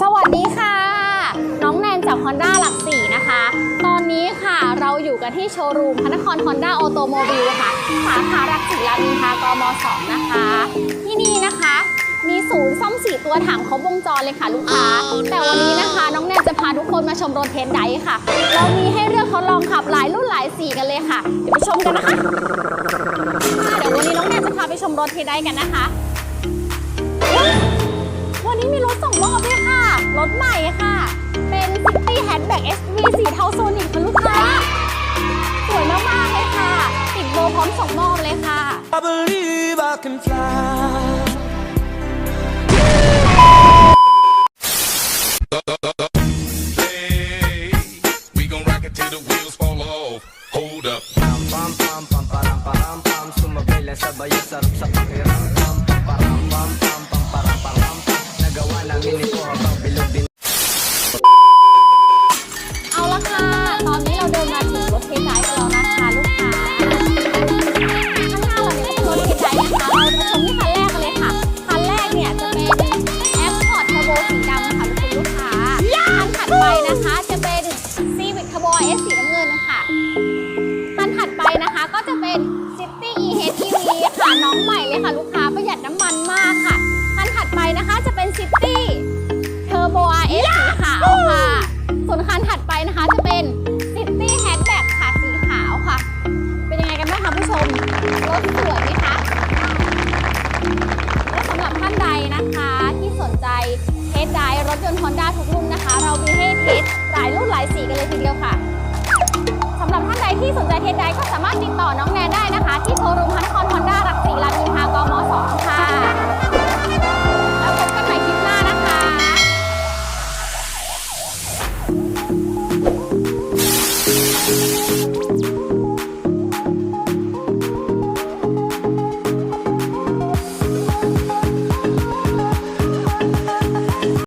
สวัสดีค่ะ น้องแนนจาก Honda หลักสี่นะคะ ตอนนี้ค่ะเราอยู่กันที่โชว์รูมพระนคร Honda a u t o m o b i l e ค่ะ สาขาหลักสี่รามอินทรากม2นะคะ ที่นี่นะคะ มีศูนย์ซ่อมสีตัวถังครบวงจรเลยค่ะลูกค้า แต่วันนี้นะคะน้องแนนจะพาทุกคนมาชมรถเทสไดค่ะ เรามีให้เลือกทดลองขับหลายรุ่นหลายสีกันเลยค่ะ เดี๋ยวไปชมกันนะคะค่ะเดี๋ยววันนี้น้องแนนจะพาไปชมรถเทสไดกันนะคะ วันนี้มีรถส่ รถใหม่ค่ะ เป็น City Hatchback SV สีเทาโซนิกค่ะลูกค้า สวยมากๆเลยค่ะ ติดโบพร้อมส่งมอบเลยค่ะ I believe I can fly. Hey, we gon' rock it till the wheels fall off. Hold up. Pam คันถัดไปนะคะก็จะเป็น City e-HEV ค่ะน้องใหม่เลยค่ะ ลูกค้าประหยัดน้ำมันมากค่ะ คันถัดไปนะคะจะเป็น City Turbo RS สีขาวค่ะ ส่วนคันถัดไปนะคะจะเป็น City Hatchback ค่ะสีขาวค่ะ เป็นยังไงกันบ้างคะผู้ชม รถสวยไหมคะและสำหรับท่านใดนะคะที่สนใจเทสไดรถยนต์ Honda ทุกรุ่นนะคะ เรามีให้เทสหลายรุ่นหลายสีกันเลยทีเดียวค่ะามารถติดต่อน้องแนนได้นะคะ ที่โชว์รูม